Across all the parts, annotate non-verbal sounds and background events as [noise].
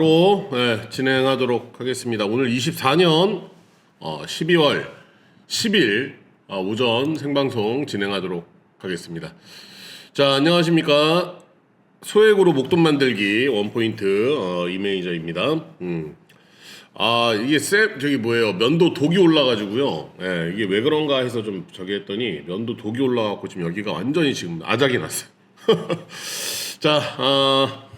로 네, 진행하도록 하겠습니다. 오늘 24년 어, 12월 10일 어, 오전 생방송 진행하도록 하겠습니다. 자, 안녕하십니까. 소액으로 목돈 만들기 원포인트 어, 이메이저입니다. 음. 아, 이게 쌤, 저기 뭐예요. 면도 독이 올라가지고요. 예, 이게 왜 그런가 해서 좀 저기 했더니 면도 독이 올라가고 지금 여기가 완전히 지금 아작이 났어요. [laughs] 자, 아,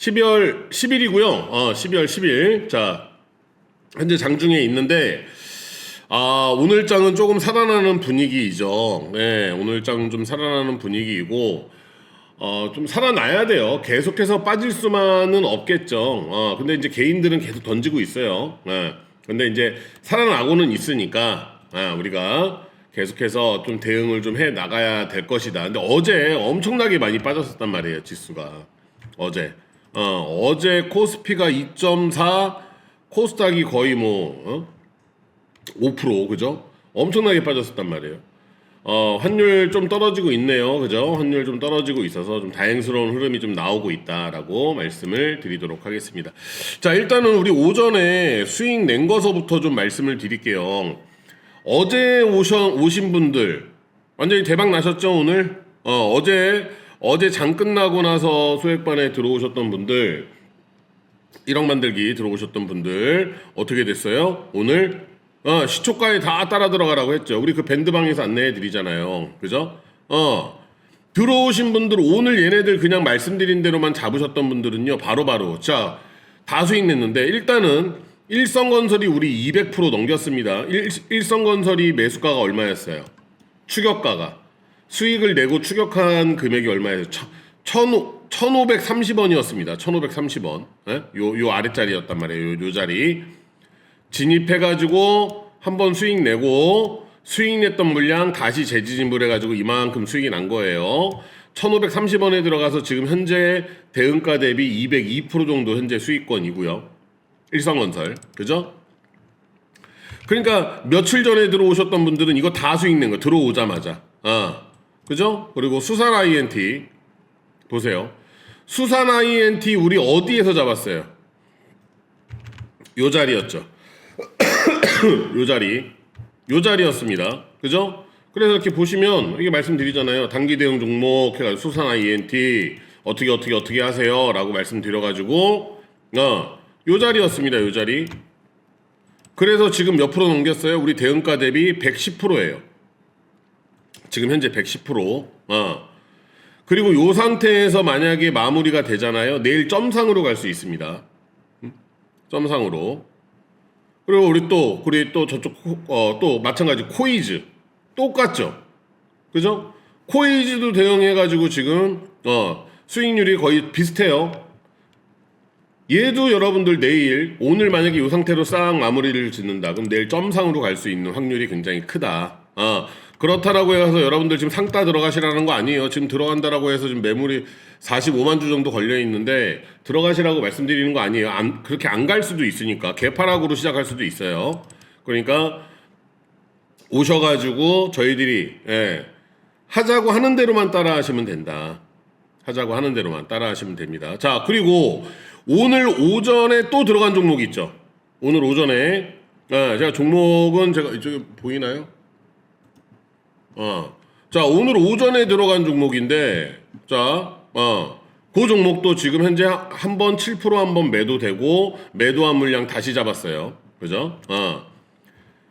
12월 10일이고요. 어, 12월 10일. 자, 현재 장중에 있는데 아, 오늘 장은 조금 살아나는 분위기이죠. 네, 오늘 장은 좀 살아나는 분위기이고 어, 좀 살아나야 돼요. 계속해서 빠질 수만은 없겠죠. 어, 근데 이제 개인들은 계속 던지고 있어요. 예. 근데 이제 살아나고는 있으니까 아, 우리가 계속해서 좀 대응을 좀 해 나가야 될 것이다. 근데 어제 엄청나게 많이 빠졌었단 말이에요, 지수가. 어제. 어, 어제 코스피가 2.4, 코스닥이 거의 뭐, 어? 5% 그죠? 엄청나게 빠졌었단 말이에요. 어, 환율 좀 떨어지고 있네요. 그죠? 환율 좀 떨어지고 있어서 좀 다행스러운 흐름이 좀 나오고 있다라고 말씀을 드리도록 하겠습니다. 자, 일단은 우리 오전에 수익 낸 거서부터 좀 말씀을 드릴게요. 어제 오셔, 오신 분들, 완전히 대박 나셨죠, 오늘? 어, 어제, 어제 장 끝나고 나서 소액반에 들어오셨던 분들, 1억 만들기 들어오셨던 분들, 어떻게 됐어요? 오늘 어, 시초가에 다 따라 들어가라고 했죠. 우리 그 밴드방에서 안내해 드리잖아요. 그죠? 어. 들어오신 분들 오늘 얘네들 그냥 말씀드린 대로만 잡으셨던 분들은요. 바로바로 자, 다 수익 냈는데 일단은 일성건설이 우리 200% 넘겼습니다. 일, 일성건설이 매수가가 얼마였어요? 추격가가 수익을 내고 추격한 금액이 얼마예요? 천, 1530원이었습니다. 1530원. 예? 요, 요 아래자리였단 말이에요. 요, 요 자리. 진입해가지고 한번 수익 내고 수익 냈던 물량 다시 재지진불해가지고 이만큼 수익이 난 거예요. 1530원에 들어가서 지금 현재 대응가 대비 202% 정도 현재 수익권이고요. 일성건설. 그죠? 그러니까 며칠 전에 들어오셨던 분들은 이거 다 수익 낸 거 들어오자마자. 아. 그죠? 그리고 수산 INT 보세요. 수산 INT 우리 어디에서 잡았어요? 요 자리였죠. [coughs] 요 자리. 요 자리였습니다. 그죠? 그래서 이렇게 보시면 이게 말씀드리잖아요. 단기 대응 종목 해가지고 수산 INT 어떻게 어떻게 어떻게 하세요라고 말씀드려가지고 어, 요 자리였습니다. 요 자리. 그래서 지금 몇 프로 넘겼어요? 우리 대응가 대비 110%예요. 지금 현재 110%. 어. 그리고 요 상태에서 만약에 마무리가 되잖아요. 내일 점상으로 갈 수 있습니다. 음? 점상으로. 그리고 우리 또 우리 또 저쪽 어, 또 마찬가지 코이즈 똑같죠. 그죠? 코이즈도 대응해 가지고 지금 어, 수익률이 거의 비슷해요. 얘도 여러분들 내일 오늘 만약에 이 상태로 싹 마무리를 짓는다 그럼 내일 점상으로 갈 수 있는 확률이 굉장히 크다. 어, 그렇다라고 해서 여러분들 지금 상따 들어가시라는 거 아니에요. 지금 들어간다라고 해서 지금 매물이 45만 주 정도 걸려 있는데 들어가시라고 말씀드리는 거 아니에요. 안, 그렇게 안 갈 수도 있으니까 개파락으로 시작할 수도 있어요. 그러니까 오셔가지고 저희들이 예, 하자고 하는 대로만 따라하시면 된다. 하자고 하는 대로만 따라하시면 됩니다. 자 그리고 오늘 오전에 또 들어간 종목이 있죠. 오늘 오전에 예, 제가 종목은 제가 이쪽에 보이나요? 어. 자, 오늘 오전에 들어간 종목인데, 자, 어. 그 종목도 지금 현재 한 번 7%한 번 매도되고, 매도한 물량 다시 잡았어요. 그죠? 어.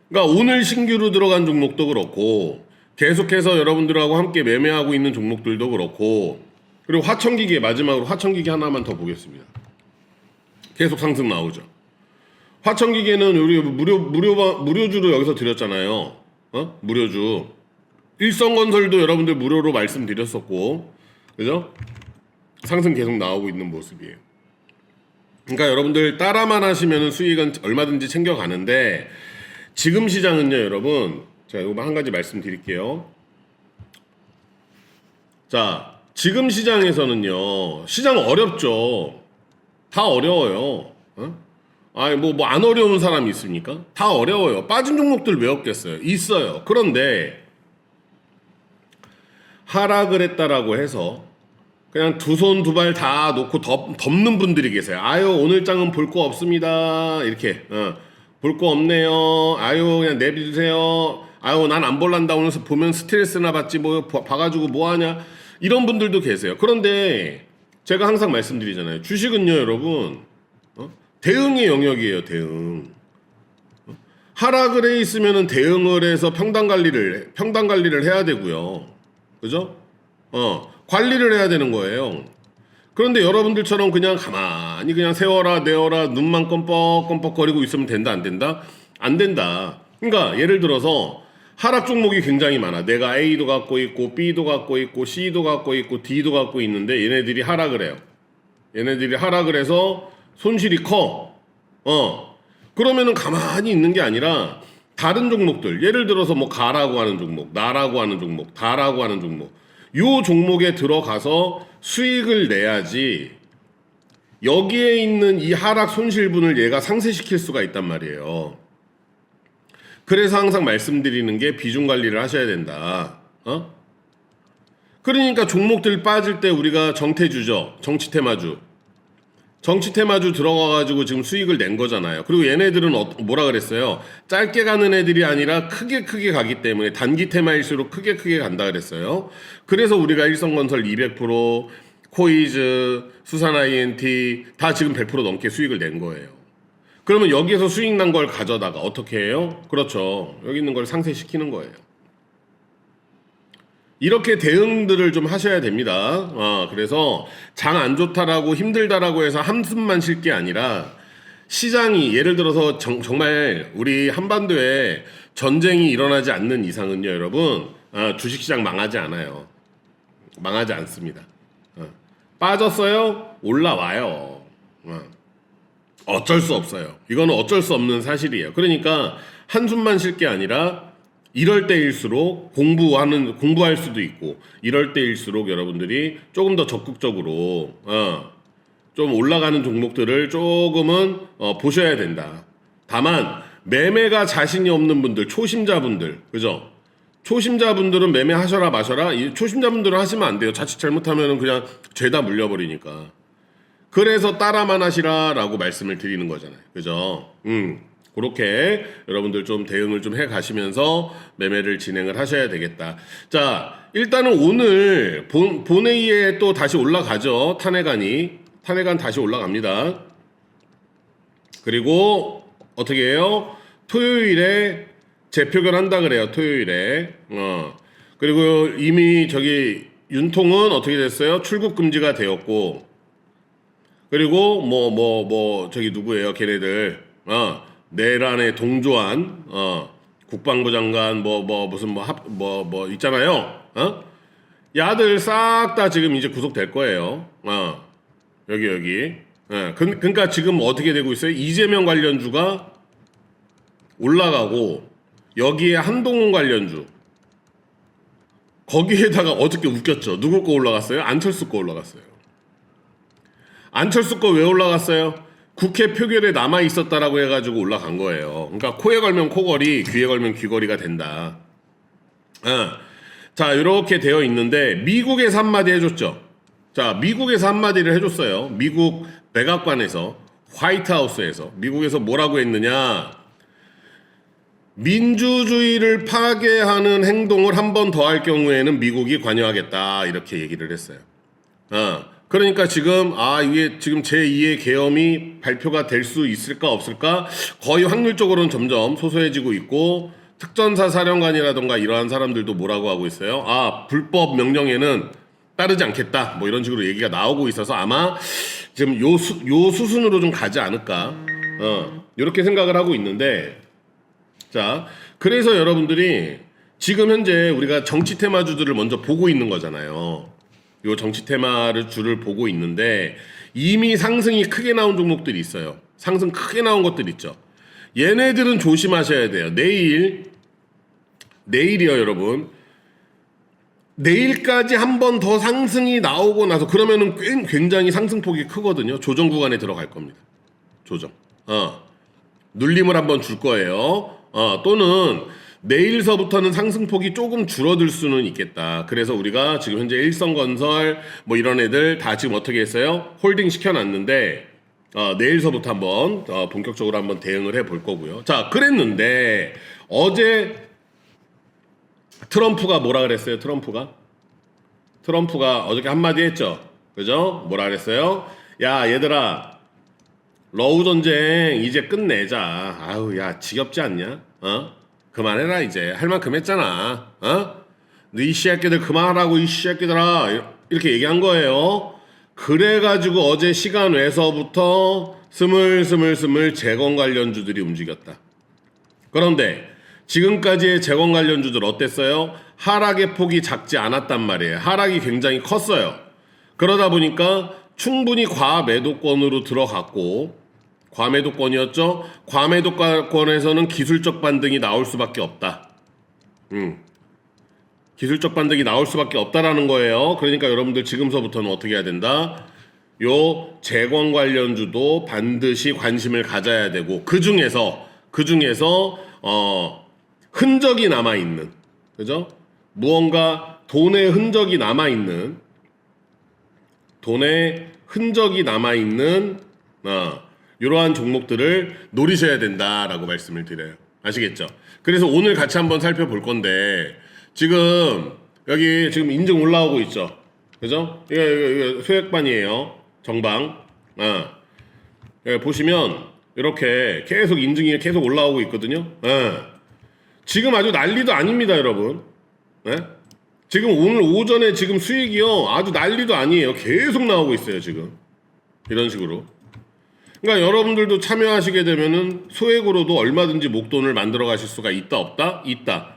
그러니까 오늘 신규로 들어간 종목도 그렇고, 계속해서 여러분들하고 함께 매매하고 있는 종목들도 그렇고, 그리고 화천기계, 마지막으로 화천기계 하나만 더 보겠습니다. 계속 상승 나오죠. 화천기계는 우리 무료, 무료, 무료주로 여기서 드렸잖아요. 어? 무료주. 일성건설도 여러분들 무료로 말씀드렸었고, 그죠? 상승 계속 나오고 있는 모습이에요. 그러니까 여러분들 따라만 하시면 수익은 얼마든지 챙겨가는데, 지금 시장은요, 여러분, 제가 이거 한 가지 말씀드릴게요. 자, 지금 시장에서는요, 시장 어렵죠. 다 어려워요. 어? 아니, 뭐, 뭐, 안 어려운 사람이 있습니까? 다 어려워요. 빠진 종목들 왜 없겠어요? 있어요. 그런데, 하락을 했다라고 해서 그냥 두 손 두 발 다 놓고 덮, 덮는 분들이 계세요. 아유 오늘 장은 볼 거 없습니다. 이렇게 어, 볼거 없네요. 아유 그냥 내비두세요. 아유 난 안 볼란다 오늘 보면 스트레스나 받지 뭐 봐- 봐가지고 뭐 하냐 이런 분들도 계세요. 그런데 제가 항상 말씀드리잖아요. 주식은요 여러분 어? 대응의 영역이에요 대응. 어? 하락을 해 있으면은 대응을 해서 평단 관리를 평단 관리를 해야 되고요. 그죠? 어, 관리를 해야 되는 거예요. 그런데 여러분들처럼 그냥 가만히 그냥 세워라 내어라 눈만 껌뻑껌뻑 거리고 있으면 된다 안 된다? 안 된다. 그러니까 예를 들어서 하락 종목이 굉장히 많아. 내가 A도 갖고 있고 B도 갖고 있고 C도 갖고 있고 D도 갖고 있는데 얘네들이 하락을 해요. 얘네들이 하락을 해서 손실이 커. 어. 그러면은 가만히 있는 게 아니라 다른 종목들 예를 들어서 뭐 가라고 하는 종목, 나라고 하는 종목, 다라고 하는 종목 요 종목에 들어가서 수익을 내야지 여기에 있는 이 하락 손실분을 얘가 상쇄시킬 수가 있단 말이에요. 그래서 항상 말씀드리는 게 비중 관리를 하셔야 된다. 어? 그러니까 종목들 빠질 때 우리가 정태주죠. 정치 테마주. 정치 테마주 들어가가지고 지금 수익을 낸 거잖아요. 그리고 얘네들은 어, 뭐라 그랬어요? 짧게 가는 애들이 아니라 크게 크게 가기 때문에 단기 테마일수록 크게 크게 간다 그랬어요. 그래서 우리가 일성건설 200%, 코이즈, 수산 INT 다 지금 100% 넘게 수익을 낸 거예요. 그러면 여기에서 수익 난 걸 가져다가 어떻게 해요? 그렇죠. 여기 있는 걸 상쇄시키는 거예요. 이렇게 대응들을 좀 하셔야 됩니다. 아, 그래서 장 안 좋다라고 힘들다라고 해서 한숨만 쉴 게 아니라 시장이 예를 들어서 정, 말 우리 한반도에 전쟁이 일어나지 않는 이상은요, 여러분 아, 주식시장 망하지 않아요. 망하지 않습니다. 어. 빠졌어요? 올라와요. 어. 어쩔 수 없어요. 이거는 어쩔 수 없는 사실이에요. 그러니까 한숨만 쉴 게 아니라 이럴 때일수록 공부하는 공부할 수도 있고 이럴 때일수록 여러분들이 조금 더 적극적으로 어, 좀 올라가는 종목들을 조금은 어, 보셔야 된다. 다만 매매가 자신이 없는 분들, 초심자분들, 그죠? 초심자분들은 매매하셔라 마셔라. 이 초심자분들은 하시면 안 돼요. 자칫 잘못하면 그냥 죄다 물려버리니까. 그래서 따라만 하시라라고 말씀을 드리는 거잖아요. 그죠? 음. 그렇게 여러분들 좀 대응을 좀 해 가시면서 매매를 진행을 하셔야 되겠다. 자, 일단은 오늘 본, 본회의에 또 다시 올라가죠. 탄핵안이. 탄핵안 다시 올라갑니다. 그리고 어떻게 해요? 토요일에 재표결 한다 그래요. 토요일에. 어. 그리고 이미 저기 윤통은 어떻게 됐어요? 출국 금지가 되었고 그리고 뭐 뭐뭐 저기 누구예요? 걔네들 어 내란에 동조한 어 국방부 장관 뭐 뭐 무슨 뭐합뭐뭐 있잖아요. 어 야들 싹 다 지금 이제 구속될 거예요. 어 여기 여기. 예. 그, 그러니까 지금 어떻게 되고 있어요? 이재명 관련주가 올라가고 여기에 한동훈 관련주 거기에다가 어저께 웃겼죠. 누구 거 올라갔어요? 안철수 거 올라갔어요. 안철수 거 왜 올라갔어요? 국회 표결에 남아 있었다라고 해가지고 올라간 거예요. 그러니까 코에 걸면 코걸이, 귀에 걸면 귀걸이가 된다. 아, 자 이렇게 되어 있는데 미국에서 한마디 해줬죠. 자 미국에서 한마디를 해줬어요. 미국 백악관에서 화이트하우스에서 미국에서 뭐라고 했느냐? 민주주의를 파괴하는 행동을 한 번 더 할 경우에는 미국이 관여하겠다 이렇게 얘기를 했어요. 어, 그러니까 지금 아 이게 지금 제 2의 계엄이 발표가 될 수 있을까 없을까 거의 확률적으로는 점점 소소해지고 있고 특전사 사령관이라던가 이러한 사람들도 뭐라고 하고 있어요. 아 불법 명령에는 따르지 않겠다 뭐 이런 식으로 얘기가 나오고 있어서 아마 지금 요, 수, 요 수순으로 좀 가지 않을까 어, 이렇게 생각을 하고 있는데 자, 그래서 여러분들이 지금 현재 우리가 정치 테마주들을 먼저 보고 있는 거잖아요. 요 정치 테마를 주를 보고 있는데 이미 상승이 크게 나온 종목들이 있어요. 상승 크게 나온 것들 있죠. 얘네들은 조심하셔야 돼요. 내일 내일이요, 여러분. 내일까지 한 번 더 상승이 나오고 나서 그러면은 꽤 굉장히 상승폭이 크거든요. 조정 구간에 들어갈 겁니다. 조정. 어. 눌림을 한번 줄 거예요. 어, 또는 내일서부터는 상승폭이 조금 줄어들 수는 있겠다. 그래서 우리가 지금 현재 일성건설 뭐 이런 애들 다 지금 어떻게 했어요? 홀딩 시켜놨는데 어, 내일서부터 한번 어, 본격적으로 한번 대응을 해 볼 거고요. 자, 그랬는데 어제 트럼프가 뭐라 그랬어요? 트럼프가 트럼프가 어저께 한마디 했죠. 그죠? 뭐라 그랬어요? 야, 얘들아. 러우 전쟁 이제 끝내자. 아우, 야, 지겹지 않냐? 어? 그만해라, 이제. 할 만큼 했잖아. 어? 너이 씨새끼들 그만하라고, 이 씨새끼들아. 이렇게 얘기한 거예요. 그래가지고 어제 시간 외서부터 스물스물스물 재건 관련주들이 움직였다. 그런데 지금까지의 재건 관련주들 어땠어요? 하락의 폭이 작지 않았단 말이에요. 하락이 굉장히 컸어요. 그러다 보니까 충분히 과 매도권으로 들어갔고 과매도권이었죠. 과매도권에서는 기술적 반등이 나올 수밖에 없다. 음. 기술적 반등이 나올 수밖에 없다라는 거예요. 그러니까 여러분들 지금서부터는 어떻게 해야 된다? 요 재건 관련주도 반드시 관심을 가져야 되고 그 중에서 그 중에서 어 흔적이 남아 있는 그죠? 무언가 돈의 흔적이 남아 있는 돈의 흔적이 남아 있는 어, 이러한 종목들을 노리셔야 된다라고 말씀을 드려요. 아시겠죠? 그래서 오늘 같이 한번 살펴볼 건데 지금 여기 지금 인증 올라오고 있죠. 그죠? 이거, 이거, 이거 소액반이에요. 정방. 어. 여기 보시면 이렇게 계속 인증이 계속 올라오고 있거든요. 예. 지금 아주 난리도 아닙니다, 여러분. 예? 지금 오늘 오전에 지금 수익이요 아주 난리도 아니에요. 계속 나오고 있어요, 지금. 이런 식으로. 그러니까 여러분들도 참여하시게 되면은 소액으로도 얼마든지 목돈을 만들어 가실 수가 있다 없다? 있다.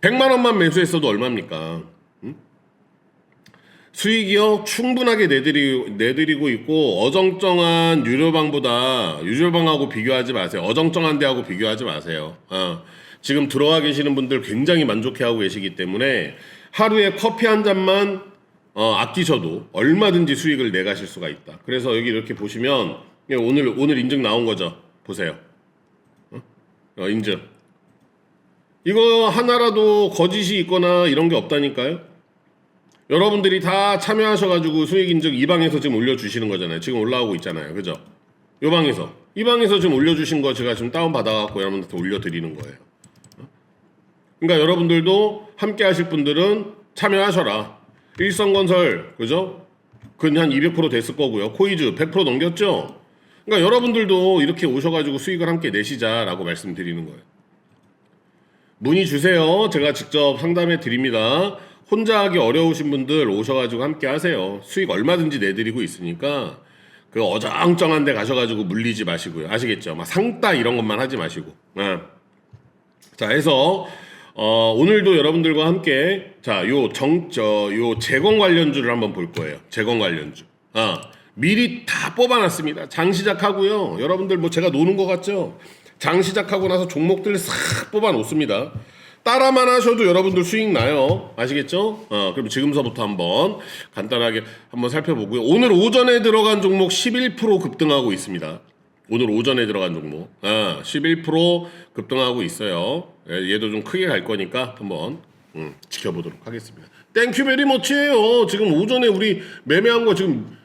100만 원만 매수했어도 얼마입니까? 응? 수익이요 충분하게 내드리, 내드리고 있고 어정쩡한 유료방보다 유료방하고 비교하지 마세요. 어정쩡한 데하고 비교하지 마세요. 어. 지금 들어와 계시는 분들 굉장히 만족해하고 계시기 때문에 하루에 커피 한 잔만 어, 아끼셔도 얼마든지 수익을 내가실 수가 있다. 그래서 여기 이렇게 보시면 예, 오늘 오늘 인증 나온 거죠. 보세요. 어? 어, 인증. 이거 하나라도 거짓이 있거나 이런 게 없다니까요. 여러분들이 다 참여하셔가지고 수익 인증 이 방에서 지금 올려주시는 거잖아요. 지금 올라오고 있잖아요. 그죠? 이 방에서 이 방에서 지금 올려주신 거 제가 지금 다운 받아갖고 여러분들한테 올려드리는 거예요. 그러니까 여러분들도 함께 하실 분들은 참여하셔라. 일성건설, 그죠? 그건 한200% 됐을 거고요. 코이즈 100% 넘겼죠? 그러니까 여러분들도 이렇게 오셔가지고 수익을 함께 내시자라고 말씀드리는 거예요. 문의 주세요. 제가 직접 상담해 드립니다. 혼자 하기 어려우신 분들 오셔가지고 함께 하세요. 수익 얼마든지 내드리고 있으니까 그 어정쩡한 데 가셔가지고 물리지 마시고요. 아시겠죠? 막 상따 이런 것만 하지 마시고. 네. 자, 해서 어, 오늘도 여러분들과 함께 자, 요 정, 저, 요 재건 관련주를 한번 볼 거예요. 재건 관련주. 아, 미리 다 뽑아놨습니다. 장 시작하고요. 여러분들 뭐 제가 노는 것 같죠? 장 시작하고 나서 종목들 싹 뽑아놓습니다. 따라만 하셔도 여러분들 수익 나요. 아시겠죠? 어, 그럼 지금서부터 한번 간단하게 한번 살펴보고요. 오늘 오전에 들어간 종목 11% 급등하고 있습니다. 오늘 오전에 들어간 종목. 아, 11% 급등하고 있어요. 예, 얘도 좀 크게 갈 거니까 한번 음, 지켜보도록 하겠습니다. 땡큐 베리 머치예요. 지금 오전에 우리 매매한 거 지금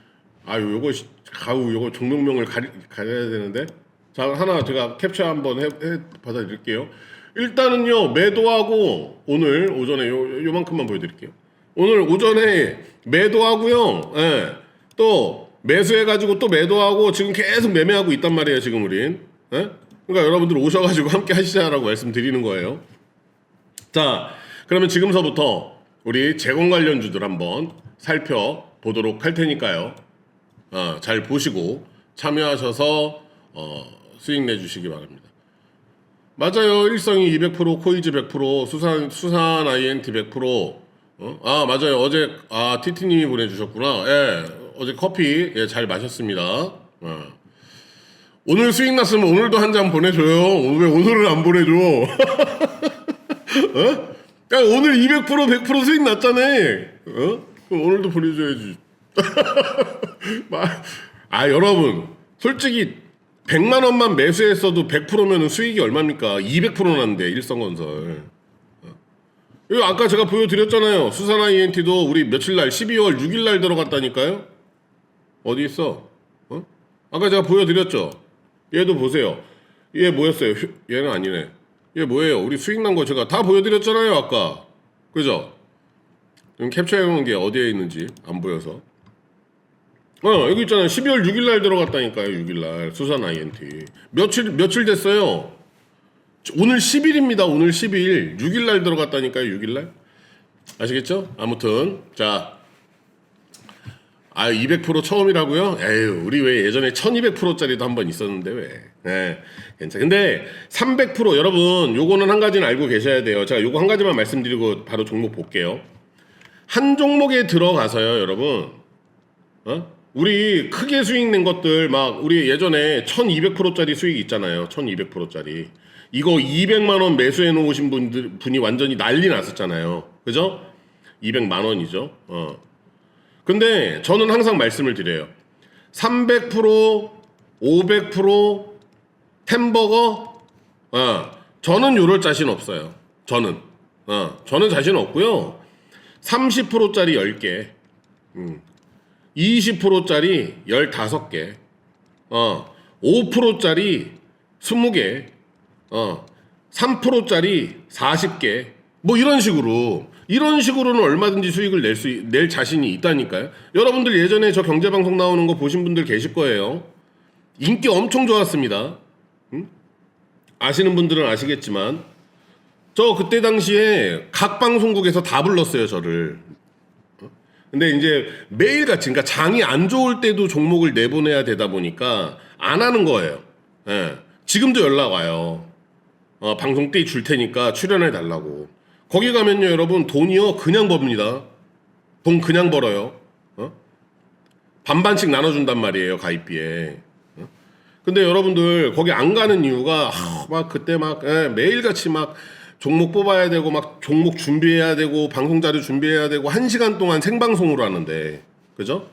아유 요거 시- 가우 요거 종목명을 가리, 가려야 되는데 자 하나 제가 캡처 한번 해, 해 받아드릴게요. 일단은요 매도하고 오늘 오전에 요 요만큼만 보여드릴게요. 오늘 오전에 매도하고요. 예, 또 매수해가지고 또 매도하고 지금 계속 매매하고 있단 말이에요. 지금 우린. 예? 그러니까 여러분들 오셔가지고 함께 하시자라고 말씀드리는 거예요. 자, 그러면 지금서부터 우리 재건 관련주들 한번 살펴보도록 할 테니까요. 어, 잘 보시고 참여하셔서 어, 수익 내주시기 바랍니다. 맞아요. 일성이 200%, 코이즈 100%, 수산 수산 INT 100%. 어? 아 맞아요. 어제 아 티티님이 보내주셨구나. 예, 어제 커피 예, 잘 마셨습니다. 어. 오늘 수익 났으면 오늘도 한 잔 보내줘요. 왜 오늘은 안 보내줘? [laughs] 어? 야 오늘 200% 100% 수익 났잖아. 어? 오늘도 보내줘야지. [laughs] [laughs] 마- 아 여러분 솔직히 100만 원만 매수했어도 100%면 수익이 얼마입니까? 200% 났는데 일성건설. 어. 이거 아까 제가 보여드렸잖아요. 수산화 ENT도 우리 며칠 날 12월 6일 날 들어갔다니까요. 어디 있어? 어? 아까 제가 보여드렸죠. 얘도 보세요. 얘 뭐였어요? 휴- 얘는 아니네. 얘 뭐예요? 우리 수익 난 거 제가 다 보여드렸잖아요. 아까. 그죠? 지금 캡처해 놓은 게 어디에 있는지 안 보여서. 어 여기 있잖아요 12월 6일 날 들어갔다니까요 6일 날 수산 INT 며칠 며칠 됐어요 오늘 10일입니다 오늘 10일 6일 날 들어갔다니까요 6일 날 아시겠죠 아무튼 자 아, 200% 처음이라고요? 에휴, 우리 왜 예전에 1200%짜리도 한 번 있었는데 왜? 예, 괜찮. 근데 300% 여러분, 요거는 한 가지는 알고 계셔야 돼요. 제가 요거 한 가지만 말씀드리고 바로 종목 볼게요. 한 종목에 들어가서요, 여러분. 어? 우리 크게 수익 낸 것들 막 우리 예전에 1200%짜리 수익 있잖아요. 1200%짜리. 이거 200만 원 매수해 놓으신 분들 분이 완전히 난리 났었잖아요. 그죠? 200만 원이죠. 어. 근데 저는 항상 말씀을 드려요. 300%, 500%, 햄버거, 어, 저는 요럴 자신 없어요. 저는. 어, 저는 자신 없고요. 30%짜리 10개, 20%짜리 15개, 어, 5%짜리 20개, 어, 3%짜리 40개, 뭐 이런 식으로 이런 식으로는 얼마든지 수익을 낼 수 낼 자신이 있다니까요. 여러분들 예전에 저 경제 방송 나오는 거 보신 분들 계실 거예요. 인기 엄청 좋았습니다. 응? 아시는 분들은 아시겠지만 저 그때 당시에 각 방송국에서 다 불렀어요 저를. 어? 근데 이제 매일같이 그러니까 장이 안 좋을 때도 종목을 내보내야 되다 보니까 안 하는 거예요. 예. 지금도 연락 와요. 어, 방송 때 줄 테니까 출연해 달라고. 거기 가면요, 여러분 돈이요 그냥 법니다. 돈 그냥 벌어요. 어? 반반씩 나눠준단 말이에요 가입비에. 어? 근데 여러분들 거기 안 가는 이유가 하, 막 그때 막 예, 매일같이 막 종목 뽑아야 되고 막 종목 준비해야 되고 방송 자료 준비해야 되고 한 시간 동안 생방송으로 하는데 그죠?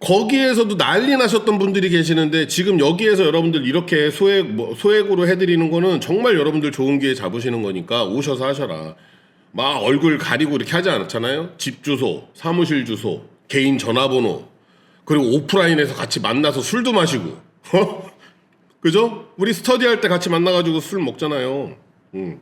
거기에서도 난리 나셨던 분들이 계시는데 지금 여기에서 여러분들 이렇게 소액 뭐 소액으로 해드리는 거는 정말 여러분들 좋은 기회 잡으시는 거니까 오셔서 하셔라. 막 얼굴 가리고 이렇게 하지 않았잖아요. 집 주소, 사무실 주소, 개인 전화번호, 그리고 오프라인에서 같이 만나서 술도 마시고, [laughs] 어? 그죠? 우리 스터디 할 때 같이 만나가지고 술 먹잖아요. 음.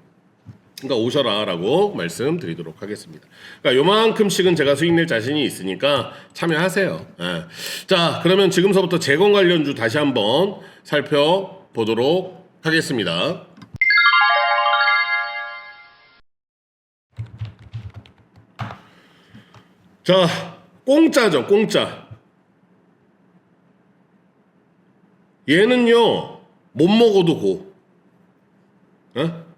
그러니까 오셔라라고 말씀드리도록 하겠습니다. 그러니까 요만큼씩은 제가 수익 낼 자신이 있으니까 참여하세요. 예. 자, 그러면 지금서부터 재건 관련주 다시 한번 살펴보도록 하겠습니다. 자, 공짜죠, 공짜. 얘는요, 못 먹어도 고. 어?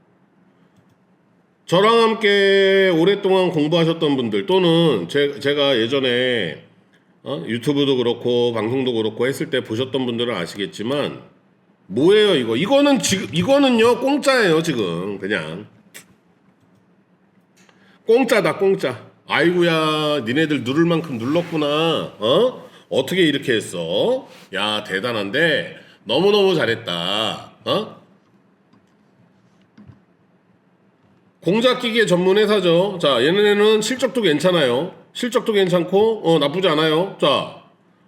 저랑 함께 오랫동안 공부하셨던 분들 또는 제, 제가 예전에 어? 유튜브도 그렇고 방송도 그렇고 했을 때 보셨던 분들은 아시겠지만 뭐예요 이거 이거는 지금 이거는요 공짜예요 지금 그냥 공짜다 공짜 아이고야 니네들 누를 만큼 눌렀구나 어 어떻게 이렇게 했어 야 대단한데 너무너무 잘했다 어 공작기계 전문 회사죠. 자, 얘네는 실적도 괜찮아요. 실적도 괜찮고, 어, 나쁘지 않아요. 자,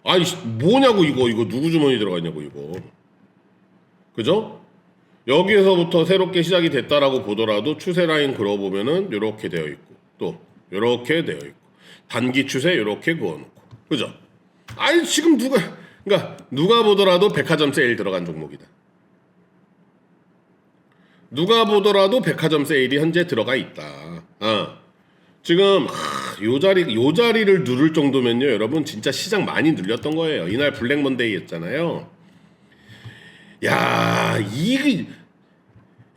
아이, 씨, 뭐냐고, 이거, 이거, 누구 주머니 들어갔냐고, 이거. 그죠? 여기에서부터 새롭게 시작이 됐다라고 보더라도 추세 라인 그어보면은 요렇게 되어 있고, 또, 요렇게 되어 있고, 단기 추세 요렇게 그어놓고. 그죠? 아이, 지금 누가, 그니까, 누가 보더라도 백화점 세일 들어간 종목이다. 누가 보더라도 백화점 세일이 현재 들어가 있다. 어. 지금 하, 요 자리 요 자리를 누를 정도면요, 여러분 진짜 시장 많이 눌렸던 거예요. 이날 블랙 먼데이였잖아요. 야, 이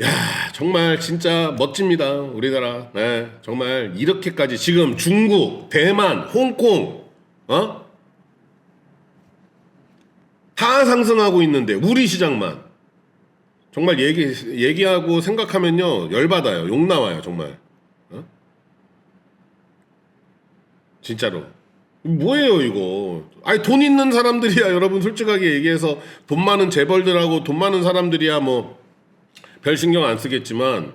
야, 정말 진짜 멋집니다. 우리나라. 네, 정말 이렇게까지 지금 중국, 대만, 홍콩 어? 다 상승하고 있는데 우리 시장만 정말 얘기 얘기하고 생각하면요 열받아요 욕 나와요 정말 어? 진짜로 뭐예요 이거? 아니 돈 있는 사람들이야 여러분 솔직하게 얘기해서 돈 많은 재벌들하고 돈 많은 사람들이야 뭐 별 신경 안 쓰겠지만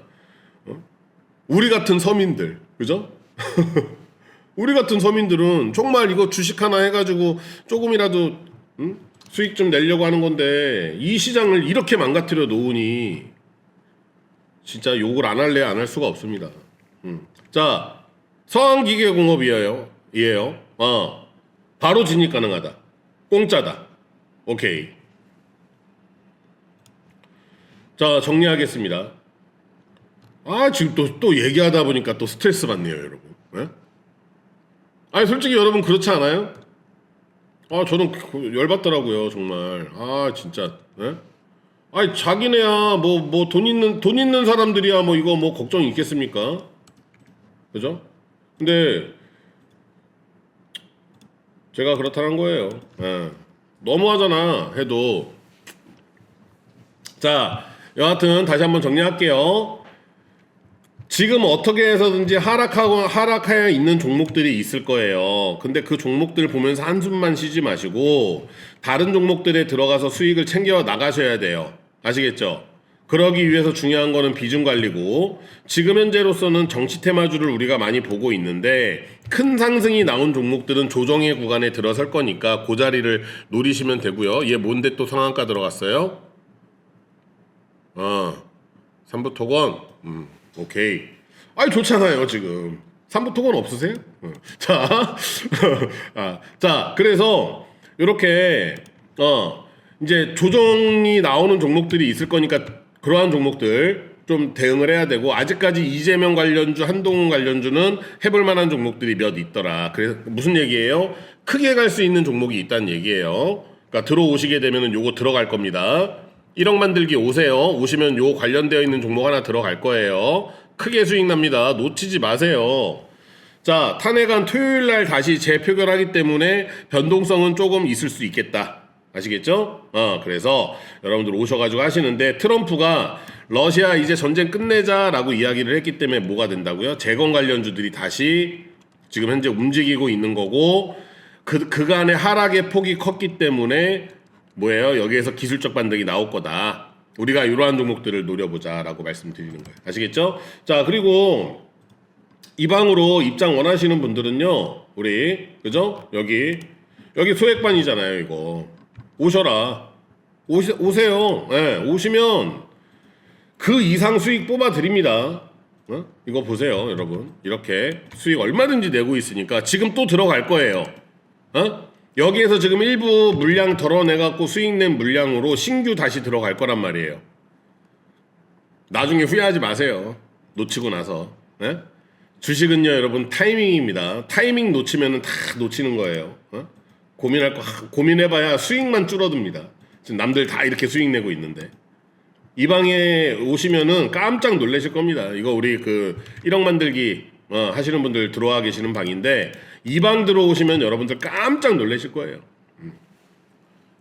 어? 우리 같은 서민들 그죠? [laughs] 우리 같은 서민들은 정말 이거 주식 하나 해가지고 조금이라도 응? 수익 좀 내려고 하는 건데 이 시장을 이렇게 망가뜨려 놓으니 진짜 욕을 안 할래 안 할 수가 없습니다. 음. 자 서항기계공업이에요. 이에요. 어 바로 진입 가능하다. 공짜다. 오케이. 자 정리하겠습니다. 아 지금 또또 얘기하다 보니까 또 스트레스 받네요, 여러분. 예? 아니 솔직히 여러분 그렇지 않아요? 아 저는 그- 열받더라고요 정말. 아 진짜. 예? 아니 자기네야 뭐 뭐 돈 있는 돈 있는 사람들이야 뭐 이거 뭐 걱정 있겠습니까? 그죠? 근데 제가 그렇다는 거예요. 예. 너무하잖아 해도 자 여하튼 다시 한번 정리할게요. 지금 어떻게 해서든지 하락하고 하락하여 있는 종목들이 있을 거예요. 근데 그 종목들 보면서 한숨만 쉬지 마시고 다른 종목들에 들어가서 수익을 챙겨 나가셔야 돼요. 아시겠죠? 그러기 위해서 중요한 거는 비중 관리고 지금 현재로서는 정치 테마주를 우리가 많이 보고 있는데 큰 상승이 나온 종목들은 조정의 구간에 들어설 거니까 그 자리를 노리시면 되고요. 얘 뭔데 또 상한가 들어갔어요? 어, 삼부토건, 음, 오케이. 아이 좋잖아요 지금. 삼부토건 없으세요? 어. [laughs] 자, [laughs] 아, 자, 그래서 이렇게 어 이제 조정이 나오는 종목들이 있을 거니까 그러한 종목들 좀 대응을 해야 되고 아직까지 이재명 관련주, 한동훈 관련주는 해볼 만한 종목들이 몇 있더라. 그래서 무슨 얘기예요? 크게 갈 수 있는 종목이 있다는 얘기예요. 그러니까 들어오시게 되면은 요거 들어갈 겁니다. 1억 만들기 오세요. 오시면 요 관련되어 있는 종목 하나 들어갈 거예요. 크게 수익 납니다. 놓치지 마세요. 자, 탄핵안 토요일 날 다시 재표결하기 때문에 변동성은 조금 있을 수 있겠다. 아시겠죠? 어, 그래서 여러분들 오셔가지고 하시는데 트럼프가 러시아 이제 전쟁 끝내자라고 이야기를 했기 때문에 뭐가 된다고요? 재건 관련주들이 다시 지금 현재 움직이고 있는 거고 그 그간의 하락의 폭이 컸기 때문에 뭐예요? 여기에서 기술적 반등이 나올 거다. 우리가 이러한 종목들을 노려보자라고 말씀드리는 거예요. 아시겠죠? 자 그리고 이 방으로 입장 원하시는 분들은요, 우리 그죠? 여기 여기 소액반이잖아요, 이거 오셔라, 오시, 오세요. 예, 오시면 그 이상 수익 뽑아 드립니다. 어? 이거 보세요, 여러분. 이렇게 수익 얼마든지 내고 있으니까 지금 또 들어갈 거예요. 어? 여기에서 지금 일부 물량 덜어내갖고 수익 낸 물량으로 신규 다시 들어갈 거란 말이에요. 나중에 후회하지 마세요. 놓치고 나서. 예? 주식은요, 여러분 타이밍입니다. 타이밍 놓치면은 다 놓치는 거예요. 어? 고민할 거 하- 고민해봐야 수익만 줄어듭니다. 지금 남들 다 이렇게 수익 내고 있는데 이 방에 오시면은 깜짝 놀라실 겁니다. 이거 우리 그 1억 만들기 어, 하시는 분들 들어와 계시는 방인데 이방 들어오시면 여러분들 깜짝 놀라실 거예요. 음.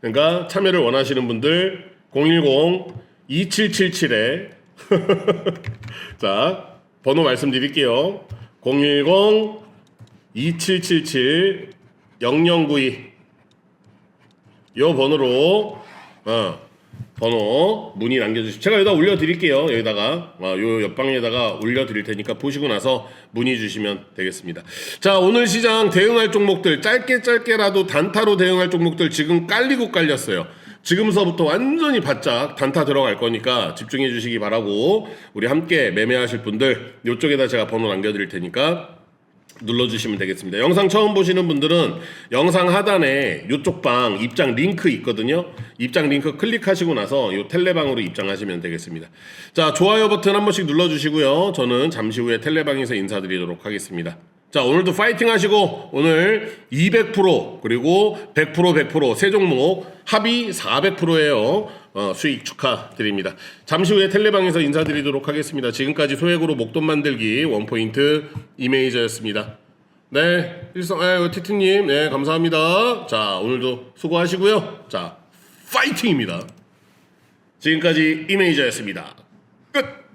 그러니까 참여를 원하시는 분들 010 2777에 [laughs] 자 번호 말씀드릴게요. 010 2777 0092 요 번호로 어 번호 문의 남겨주시면 제가 여기다 올려드릴게요. 여기다가 어, 요 옆방에다가 올려드릴 테니까 보시고 나서 문의 주시면 되겠습니다. 자 오늘 시장 대응할 종목들 짧게 짧게라도 단타로 대응할 종목들 지금 깔리고 깔렸어요. 지금서부터 완전히 바짝 단타 들어갈 거니까 집중해 주시기 바라고 우리 함께 매매하실 분들 요쪽에다 제가 번호 남겨드릴 테니까 눌러주시면 되겠습니다. 영상 처음 보시는 분들은 영상 하단에 이쪽 방 입장 링크 있거든요. 입장 링크 클릭하시고 나서 이 텔레방으로 입장하시면 되겠습니다. 자, 좋아요 버튼 한 번씩 눌러주시고요. 저는 잠시 후에 텔레방에서 인사드리도록 하겠습니다. 자, 오늘도 파이팅 하시고 오늘 200% 그리고 100% 100%세 종목 합이 400%예요. 어, 수익 축하드립니다. 잠시 후에 텔레방에서 인사드리도록 하겠습니다. 지금까지 소액으로 목돈 만들기 원포인트 이메이저였습니다. 네, 일성, 에, 티티님, 네, 감사합니다. 자, 오늘도 수고하시고요. 자, 파이팅입니다. 지금까지 이메이저였습니다. 끝!